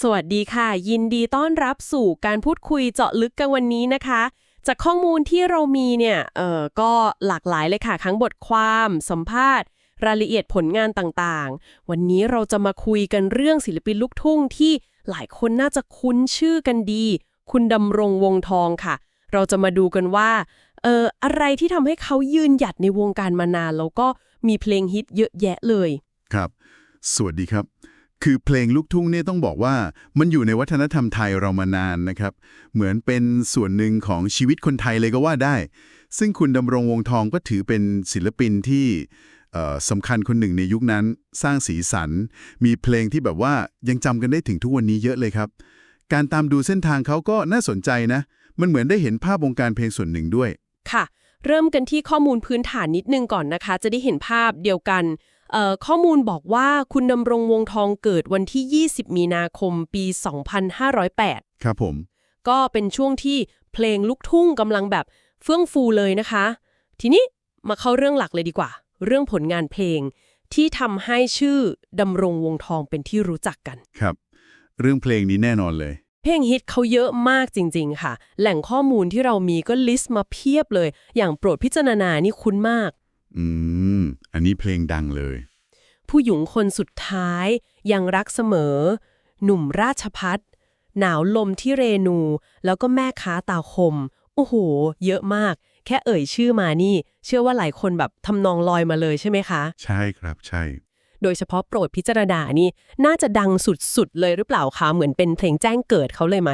สวัสดีค่ะ ยินดีต้อนรับสู่การพูดคุยเจาะลึกกันวันนี้นะคะ จากข้อมูลที่เรามีเนี่ยเออก็หลากหลายเลยค่ะทั้งบทความสัมภาษณ์ รายละเอียดผลงานต่างๆ วันนี้เราจะมาคุยกันเรื่องศิลปินลูกทุ่งที่หลายคนน่าจะคุ้นชื่อกันดี คุณดำรงวงทองค่ะ เราจะมาดูกันว่าเอออะไรที่ทำให้เขายืนหยัดในวงการมานาน แล้วก็มีเพลงฮิตเยอะแยะเลย ครับ สวัสดีครับ คือเพลงลูกทุ่งเนี่ยต้องบอกว่ามันอยู่ในวัฒนธรรมไทยเรามานานนะครับ เหมือนเป็นส่วนหนึ่งของชีวิตคนไทยเลยก็ว่าได้ ซึ่งคุณดำรงวงทองก็ถือเป็นศิลปินที่สำคัญคนหนึ่งในยุคนั้นสร้างสีสัน มีเพลงที่แบบว่ายังจำกันได้ถึงทุกวันนี้เยอะเลยครับ การตามดูเส้นทางเขาก็น่าสนใจนะ มันเหมือนได้เห็นภาพวงการเพลงส่วนหนึ่งด้วย ค่ะ เริ่มกันที่ข้อมูลพื้นฐานนิดนึงก่อนนะคะ จะได้เห็นภาพเดียวกัน ข้อมูลบอกว่าคุณดำรงวงทองเกิดวันที่ 20 มีนาคมปี 2508 ครับผม ก็เป็นช่วงที่เพลงลูกทุ่งกำลังแบบเฟื่องฟูเลยนะคะ ทีนี้มาเข้าเรื่องหลักเลยดีกว่า เรื่องผลงานเพลงที่ทำให้ชื่อดำรงวงทองเป็นที่รู้จักกัน ครับ เรื่องเพลงนี้แน่นอนเลย เพลงฮิตเขาเยอะมากจริง ๆ ค่ะ แหล่งข้อมูลที่เรามีก็ลิสต์มาเพียบเลย อย่างโปรดพิจารณานี่คุ้นมาก อืม อันนี้เพลงดังเลย ผู้หญิงคนสุดท้ายยังรักเสมอ หนุ่มราชพัฒหนาวลมที่เรนู แล้วก็แม่ค้าตาคม โอ้โห เยอะมาก แค่เอ่ยชื่อมานี่ เชื่อว่าหลายคนแบบทำนองลอยมาเลยใช่ไหมคะ ใช่ครับใช่ โดยเฉพาะโปรดพิจารณานี่ น่าจะดังสุดๆเลยหรือเปล่าคะเหมือนเป็นเพลงแจ้งเกิดเขาเลยไหม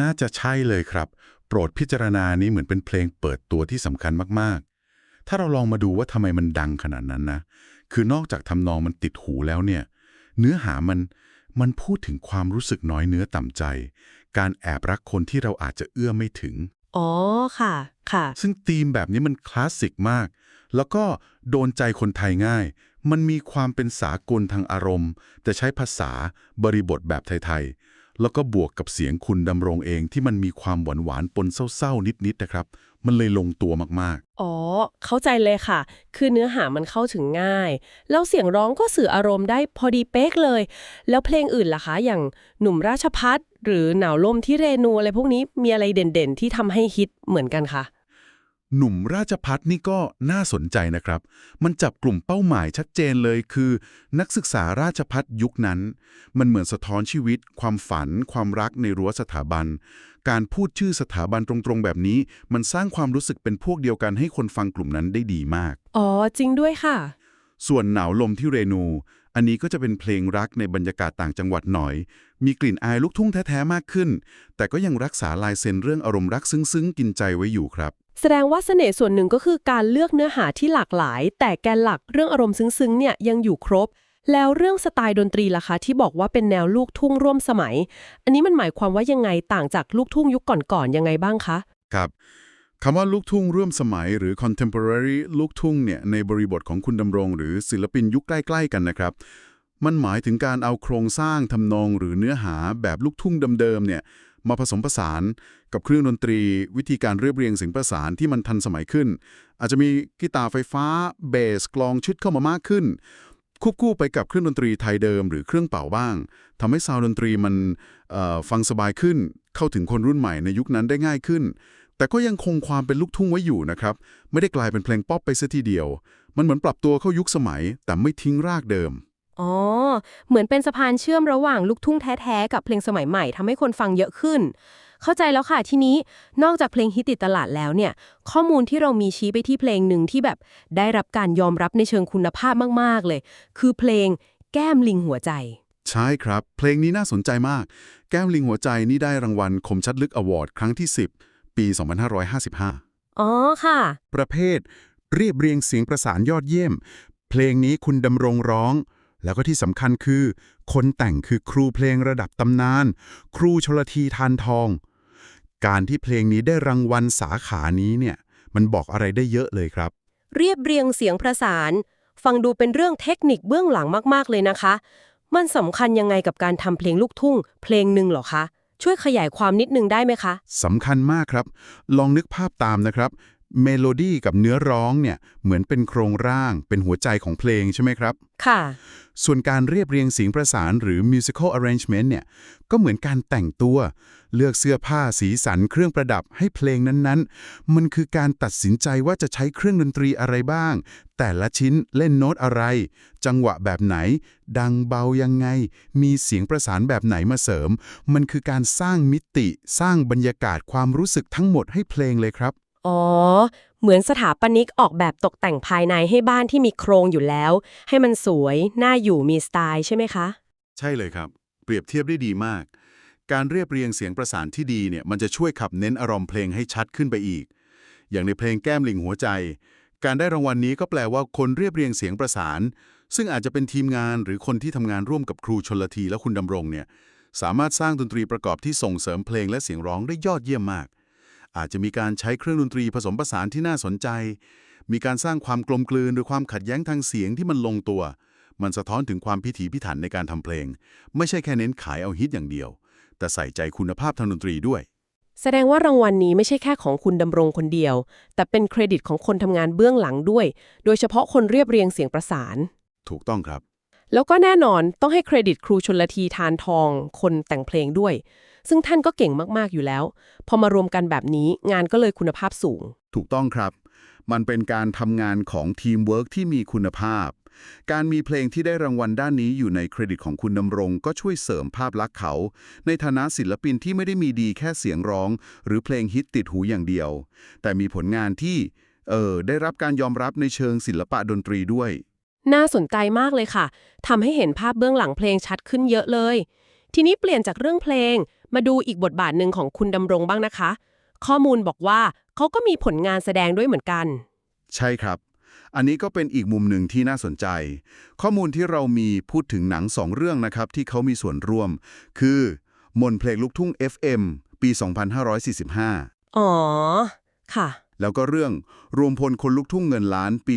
น่าจะใช่เลยครับ โปรดพิจารณานี้เหมือนเป็นเพลงเปิดตัวที่สำคัญมากๆ ถ้าเราลองมาดูว่าทำไมมันดังขนาดนั้นนะ คือนอกจากทำนองมันติดหูแล้วเนี่ย เนื้อหามันมันพูดถึงความรู้สึกน้อยเนื้อต่ำใจ การแอบรักคนที่เราอาจจะเอื้อไม่ถึง อ๋อ ค่ะ ค่ะ ซึ่งธีมแบบนี้มันคลาสสิกมาก แล้วก็โดนใจคนไทยง่าย มันมีความเป็นสากลทางอารมณ์ แต่ใช้ภาษาบริบทแบบไทยๆ แล้วก็บวกกับเสียงคุณดำรงเองที่มันมีความหวานๆปนเศร้าๆ นิดๆนะครับ มันเลยลงตัวมากๆ อ๋อ เข้าใจเลยค่ะ คือเนื้อหามันเข้าถึงง่าย แล้วเสียงร้องก็สื่ออารมณ์ได้พอดีเป๊กเลย แล้วเพลงอื่นล่ะคะ อย่างหนุ่มราชพัฒหรือหนาวลมที่เรนูอะไรพวกนี้มีอะไรเด่นๆ ที่ทำให้ฮิตเหมือนกันคะ หนุ่มราชพัฒนี่ก็น่าสนใจนะครับ มันจับกลุ่มเป้าหมายชัดเจนเลยคือ นักศึกษาราชพัฒยุคนั้น มันเหมือนสะท้อนชีวิต ความฝัน ความรักในรั้วสถาบัน การพูดชื่อสถาบันตรงๆ แบบนี้ มันสร้างความรู้สึกเป็นพวกเดียวกันให้คนฟังกลุ่มนั้นได้ดีมาก อ๋อ จริงด้วยค่ะ ส่วนหนาวลมที่เรนู อันนี้ก็จะเป็นเพลงรักในบรรยากาศต่างจังหวัดหน่อย มีกลิ่นอายลูกทุ่งแท้ๆมากขึ้น แต่ก็ยังรักษาลายเซ็นเรื่องอารมณ์รักซึ้งๆ กินใจไว้อยู่ครับ แสดงว่าเสน่ห์ส่วนหนึ่งก็คือการเลือกเนื้อหาที่หลากหลาย แต่แกนหลักเรื่องอารมณ์ซึ้งๆเนี่ยยังอยู่ครบ แล้วเรื่องสไตล์ดนตรีล่ะคะที่บอกว่าเป็นแนวลูกทุ่งร่วมสมัย อันนี้มันหมายความว่ายังไงต่างจากลูกทุ่งยุคก่อนๆยังไงบ้างคะ ครับ คำว่าลูกทุ่งร่วมสมัยหรือ contemporary ลูกทุ่งเนี่ยในบริบทของคุณดำรง หรือศิลปินยุคใกล้ ๆ กันนะครับ มันหมายถึงการเอาโครงสร้างทำนองหรือเนื้อหาแบบลูกทุ่งเดิมๆเนี่ยมาผสมผสานกับเครื่องดนตรี วิธีการเรียบเรียงเสียงประสานที่มันทันสมัยขึ้น อาจจะมีกีตาร์ไฟฟ้าเบสกลองชุดเข้ามามากขึ้น ควบคู่ไปกับเครื่องดนตรีไทยเดิมหรือเครื่องเป่าบ้างทำให้ซาวด์ดนตรีมันฟังสบายขึ้น เข้าถึงคนรุ่นใหม่ในยุคนั้นได้ง่ายขึ้น แต่ก็ยังคงความเป็นลูกทุ่งไว้อยู่นะครับ ไม่ได้กลายเป็นเพลงป๊อปไปซะทีเดียว มันเหมือนปรับตัวเข้ายุคสมัย แต่ไม่ทิ้งรากเดิม อ๋อ เหมือนเป็นสะพานเชื่อมระหว่างลูกทุ่งแท้ๆ กับเพลงสมัยใหม่ทำให้คนฟังเยอะขึ้น เข้าใจแล้วค่ะทีนี้นอกจากเพลงฮิตติดตลาดแล้วเนี่ย ข้อมูลที่เรามีชี้ไปที่เพลงหนึ่งที่แบบได้รับการยอมรับในเชิงคุณภาพมากๆเลย คือเพลงแก้มลิงหัวใจใช่ครับ เพลงนี้น่าสนใจมาก แก้มลิงหัวใจนี่ได้รางวัลคมชัดลึกอวอร์ดครั้งที่ 10 ปี 2555 อ๋อค่ะ ประเภท เรียบเรียงเสียงประสานยอดเยี่ยม เพลงนี้คุณดำรงร้อง แล้วก็ที่สำคัญคือ คนแต่งคือครูเพลงระดับตำนาน ครูชลทีทานทอง การที่เพลงนี้ได้รางวัลสาขานี้เนี่ย มันบอกอะไรได้เยอะเลยครับ เรียบเรียงเสียงประสาน ฟังดูเป็นเรื่องเทคนิคเบื้องหลังมาก ๆ เลยนะคะ มันสำคัญยังไงกับการทำเพลงลูกทุ่ง เพลงหนึ่งเหรอคะ ช่วยขยายความนิดนึงได้ไหมคะ สำคัญมากครับ ลองนึกภาพตามนะครับ เมโลดี้กับเนื้อร้องเนี่ยเหมือนเป็นโครงร่าง เป็นหัวใจของเพลงใช่ไหมครับ ค่ะ ส่วนการเรียบเรียงเสียงประสานหรือ musical arrangement เนี่ยก็เหมือนการแต่งตัว เลือกเสื้อผ้าสีสันเครื่องประดับให้เพลงนั้นๆ มันคือการตัดสินใจว่าจะใช้เครื่องดนตรีอะไรบ้าง แต่ละชิ้นเล่นโน้ตอะไร จังหวะแบบไหน ดังเบายังไง มีเสียงประสานแบบไหนมาเสริม มันคือการสร้างมิติ สร้างบรรยากาศความรู้สึกทั้งหมดให้เพลงเลยครับ อ๋อ เหมือนสถาปนิกออกแบบตกแต่งภายในให้บ้านที่มีโครงอยู่แล้ว ให้มันสวย น่าอยู่มีสไตล์ใช่ไหมคะ ใช่เลยครับ เปรียบเทียบได้ดีมาก การเรียบเรียงเสียงประสานที่ดีเนี่ยมันจะช่วยขับเน้นอารมณ์เพลงให้ชัดขึ้นไปอีก อย่างในเพลงแก้มลิงหัวใจ การได้รางวัลนี้ก็แปลว่าคนเรียบเรียงเสียงประสาน ซึ่งอาจจะเป็นทีมงานหรือคนที่ทำงานร่วมกับครูชนละทีและคุณดำรงเนี่ยสามารถสร้างดนตรีประกอบที่ส่งเสริมเพลงและเสียงร้องได้ยอดเยี่ยมมาก อาจจะมีการใช้เครื่องดนตรีผสมผสานที่น่าสนใจ มีการสร้างความกลมกลืนหรือความขัดแย้งทางเสียงที่มันลงตัว มันสะท้อนถึงความพิถีพิถันในการทำเพลง ไม่ใช่แค่เน้นขายเอาฮิตอย่างเดียว แต่ใส่ใจคุณภาพทางดนตรีด้วย แสดงว่ารางวัลนี้ไม่ใช่แค่ของคุณดำรงคนเดียว แต่เป็นเครดิตของคนทำงานเบื้องหลังด้วย โดยเฉพาะคนเรียบเรียงเสียงประสาน ถูกต้องครับแล้วก็แน่นอนต้องให้เครดิตครูชนละทีทานทอง คนแต่งเพลงด้วย ซึ่งท่านก็เก่งมากๆอยู่แล้ว พอมารวมกันแบบนี้งานก็เลยคุณภาพสูง ถูกต้องครับ มันเป็นการทำงานของทีมเวิร์กที่มีคุณภาพ การมีเพลงที่ได้รางวัลด้านนี้อยู่ในเครดิตของคุณดำรง ก็ช่วยเสริมภาพลักษณ์เขา ในฐานะศิลปินที่ไม่ได้มีดีแค่เสียงร้อง หรือเพลงฮิตติดหูอย่างเดียว แต่มีผลงานที่เออได้รับการยอมรับในเชิงศิลปะดนตรีด้วย น่าสนใจมากเลยค่ะทำให้เห็นภาพเบื้องหลังเพลงชัดขึ้นเยอะเลย ทีนี้เปลี่ยนจากเรื่องเพลง มาดูอีกบทบาทหนึ่งของคุณดำรงบ้างนะคะ ข้อมูลบอกว่าเขาก็มีผลงานแสดงด้วยเหมือนกัน ใช่ครับ อันนี้ก็เป็นอีกมุมหนึ่งที่น่าสนใจ ข้อมูลที่เรามีพูดถึงหนังสองเรื่องนะครับที่เขามีส่วนร่วม คือมนต์เพลงลูกทุ่ง FM ปี 2545 อ๋อ ค่ะ แล้วก็เรื่องรวมพลคนลูกทุ่งเงินล้านปี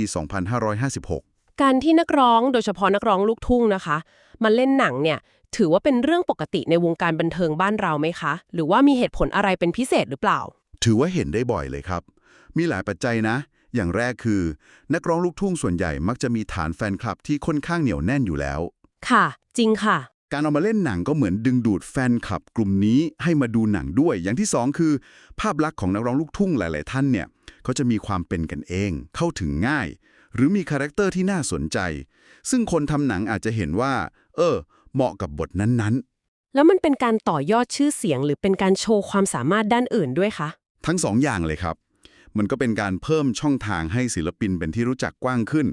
2556 การที่นักร้องโดยเฉพาะนักร้องลูกทุ่งนะคะ มาเล่นหนังเนี่ย ถือว่าเป็นเรื่องปกติในวงการบันเทิงบ้านเราไหมคะ หรือว่ามีเหตุผลอะไรเป็นพิเศษหรือเปล่า ถือว่าเห็นได้บ่อยเลยครับ มีหลายปัจจัยนะ อย่างแรกคือ นักร้องลูกทุ่งส่วนใหญ่มักจะมีฐานแฟนคลับที่ค่อนข้างเหนียวแน่นอยู่แล้ว ค่ะ จริงค่ะ การเอามาเล่นหนังก็เหมือนดึงดูดแฟนคลับกลุ่มนี้ให้มาดูหนังด้วย อย่างที่สองคือ ภาพลักษณ์ของนักร้องลูกทุ่งหลาย ๆ ท่านเนี่ยเขาจะมีความเป็นกันเอง เข้าถึงง่าย หรือมีคาแรคเตอร์ที่น่าสนใจ ซึ่งคนทำหนังอาจจะเห็นว่า เออ เหมาะกับบทนั้นแล้วมันเป็นการต่อยอดชื่อเสียง หรือเป็นการโชว์ความสามารถด้านอื่นด้วยคะๆทั้งสองอย่างเลยครับ มันก็เป็นการเพิ่มช่องทางให้ศิลปินเป็นที่รู้จักกว้างขึ้น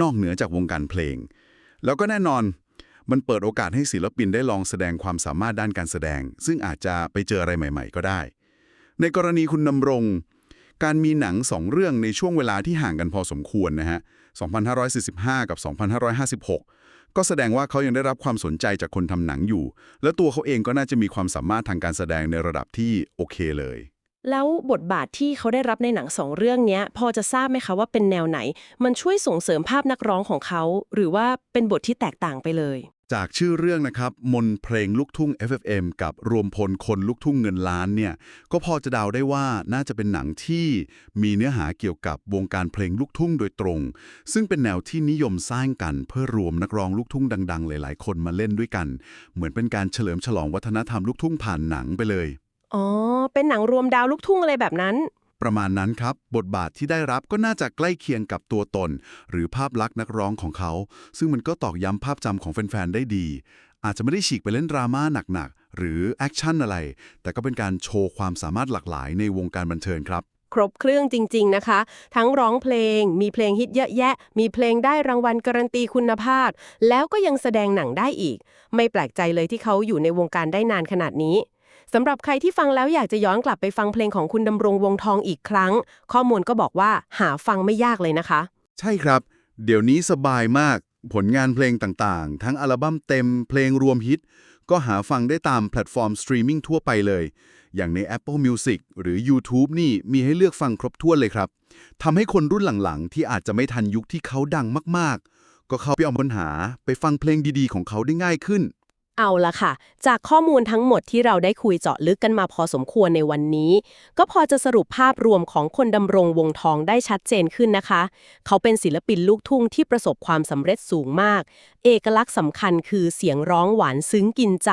นอกเหนือจากวงการเพลง แล้วก็แน่นอนมันเปิดโอกาสให้ศิลปินได้ลองแสดงความสามารถด้านการแสดง ซึ่งอาจจะไปเจออะไรใหม่ ๆ ก็ได้ ในกรณีคุณนำรง การมีหนังสองเรื่องในช่วงเวลาที่ห่างกันพอสมควรนะฮะ 2545 กับ 2556 ก็แสดงว่าเขายังได้รับความสนใจจากคนทำหนังอยู่ และตัวเขาเองก็น่าจะมีความสามารถทางการแสดงในระดับที่โอเคเลย แล้วบทบาทที่เขาได้รับในหนังสองเรื่องนี้พอจะทราบไหมคะว่าเป็นแนวไหน มันช่วยส่งเสริมภาพนักร้องของเขา หรือว่าเป็นบทที่แตกต่างไปเลย จากชื่อเรื่องนะครับ มนเพลงลูกทุ่ง FFM กับรวมพลคนลูกทุ่งเงินล้านเนี่ย ก็พอจะเดาได้ว่าน่าจะเป็นหนังที่มีเนื้อหาเกี่ยวกับวงการเพลงลูกทุ่งโดยตรง ซึ่งเป็นแนวที่นิยมสร้างกันเพื่อรวมนักร้องลูกทุ่งดัง ๆ หลาย ๆ คนมาเล่นด้วยกัน เหมือนเป็นการเฉลิมฉลองวัฒนธรรมลูกทุ่งผ่านหนังไปเลย อ๋อ เป็นหนังรวมดาวลูกทุ่งอะไรแบบนั้น ประมาณนั้นครับ บทบาทที่ได้รับก็น่าจะใกล้เคียงกับตัวตน หรือภาพลักษณ์นักร้องของเขา ซึ่งมันก็ตอกย้ำภาพจำของแฟน ๆ ได้ดี อาจจะไม่ได้ฉีกไปเล่นดราม่าหนัก ๆ หรือแอคชั่นอะไร แต่ก็เป็นการโชว์ความสามารถหลากหลายในวงการบันเทิงครับครบเครื่องจริง ๆ นะคะ ทั้งร้องเพลง มีเพลงฮิตเยอะแยะ มีเพลงได้รางวัลการันตีคุณภาพ แล้วก็ยังแสดงหนังได้อีก ไม่แปลกใจเลยที่เขาอยู่ในวงการได้นานขนาดนี้ สำหรับใครที่ฟังแล้วอยากจะย้อนกลับไปฟังเพลงของคุณดำรงวงทองอีกครั้ง ข้อมูลก็บอกว่าหาฟังไม่ยากเลยนะคะ ใช่ครับ เดี๋ยวนี้สบายมาก ผลงานเพลงต่างๆ ทั้งอัลบั้มเต็มเพลงรวมฮิต ก็หาฟังได้ตามแพลตฟอร์มสตรีมมิ่งทั่วไปเลย อย่างใน Apple Music หรือ YouTube นี่มีให้เลือกฟังครบถ้วนเลยครับทำให้คนรุ่นหลังๆ ที่อาจจะไม่ทันยุคที่เขาดังมากๆ ก็เข้าไปเอาค้นหาไปฟังเพลงดีๆ ของเขาได้ง่ายขึ้น เอาละค่ะ จากข้อมูลทั้งหมดที่เราได้คุยเจาะลึกกันมาพอสมควรในวันนี้ ก็พอจะสรุปภาพรวมของคนดำรงวงทองได้ชัดเจนขึ้นนะคะ เขาเป็นศิลปินลูกทุ่งที่ประสบความสำเร็จสูงมาก เอกลักษณ์สำคัญคือเสียงร้องหวานซึ้งกินใจ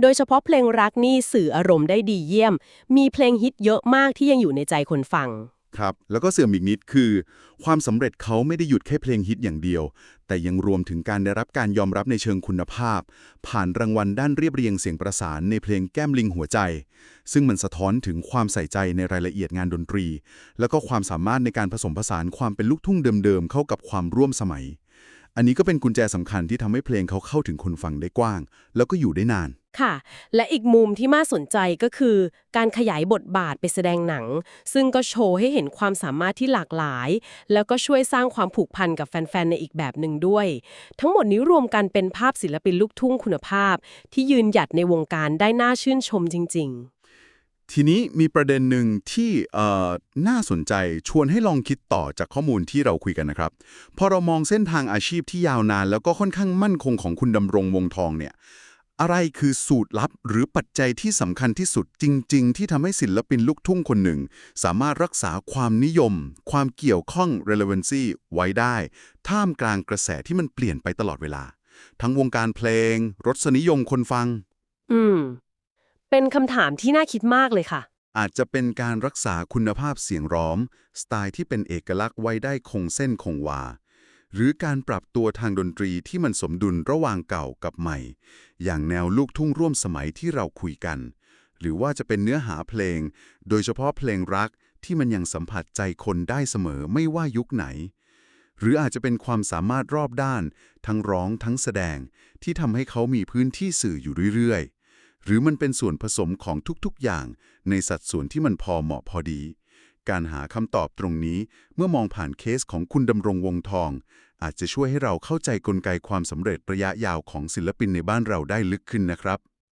โดยเฉพาะเพลงรักนี่สื่ออารมณ์ได้ดีเยี่ยม มีเพลงฮิตเยอะมากที่ยังอยู่ในใจคนฟัง ครับ แล้วก็เสื่อมอีกนิดคือ ความสำเร็จเขาไม่ได้หยุดแค่เพลงฮิตอย่างเดียว แต่ยังรวมถึงการได้รับการยอมรับในเชิงคุณภาพ ผ่านรางวัลด้านเรียบเรียงเสียงประสานในเพลงแก้มลิงหัวใจ ซึ่งมันสะท้อนถึงความใส่ใจในรายละเอียดงานดนตรี แล้วก็ความสามารถในการผสมผสานความเป็นลูกทุ่งเดิมๆเข้ากับความร่วมสมัย อันนี้ก็เป็นกุญแจสำคัญที่ทำให้เพลงเขาเข้าถึงคนฟังได้กว้าง แล้วก็อยู่ได้นาน ค่ะ และอีกมุมที่น่าสนใจก็คือ การขยายบทบาทไปแสดงหนัง ซึ่งก็โชว์ให้เห็นความสามารถที่หลากหลาย แล้วก็ช่วยสร้างความผูกพันกับแฟน ๆ ในอีกแบบหนึ่งด้วย ทั้งหมดนี้รวมกันเป็นภาพศิลปินลูกทุ่งคุณภาพ ที่ยืนหยัดในวงการได้น่าชื่นชมจริง ๆทีนี้มีประเด็นหนึ่งที่น่าสนใจชวนให้ลองคิดต่อจากข้อมูลที่เราคุยกันนะครับ พอเรามองเส้นทางอาชีพที่ยาวนาน แล้วก็ค่อนข้างมั่นคงของคุณดำรงวงทองเนี่ย อะไรคือสูตรลับหรือปัจจัยที่สำคัญที่สุดจริง ๆ ที่ทำให้ศิลปินลูกทุ่งคนหนึ่ง สามารถรักษาความนิยม ความเกี่ยวข้อง relevancy ไว้ได้ ท่ามกลางกระแสที่มันเปลี่ยนไปตลอดเวลา ทั้งวงการเพลง รสนิยมคนฟังๆอืม เป็นคำถามที่น่าคิดมากเลยค่ะ อาจจะเป็นการรักษาคุณภาพเสียงร้อง สไตล์ที่เป็นเอกลักษณ์ไว้ได้คงเส้นคงวา หรือการปรับตัวทางดนตรีที่มันสมดุลระหว่างเก่ากับใหม่ อย่างแนวลูกทุ่งร่วมสมัยที่เราคุยกัน หรือว่าจะเป็นเนื้อหาเพลง โดยเฉพาะเพลงรักที่มันยังสัมผัสใจคนได้เสมอไม่ว่ายุคไหน หรืออาจจะเป็นความสามารถรอบด้าน ทั้งร้องทั้งแสดง ที่ทำให้เขามีพื้นที่สื่ออยู่เรื่อยๆ หรือมันเป็นส่วนผสมของทุกๆอย่าง ในสัดส่วนที่มันพอเหมาะพอดี การหาคำตอบตรงนี้เมื่อมองผ่านเคสของคุณดำรงวงทอง อาจจะช่วยให้เราเข้าใจกลไกความสำเร็จระยะยาวของศิลปินในบ้านเราได้ลึกขึ้นนะครับ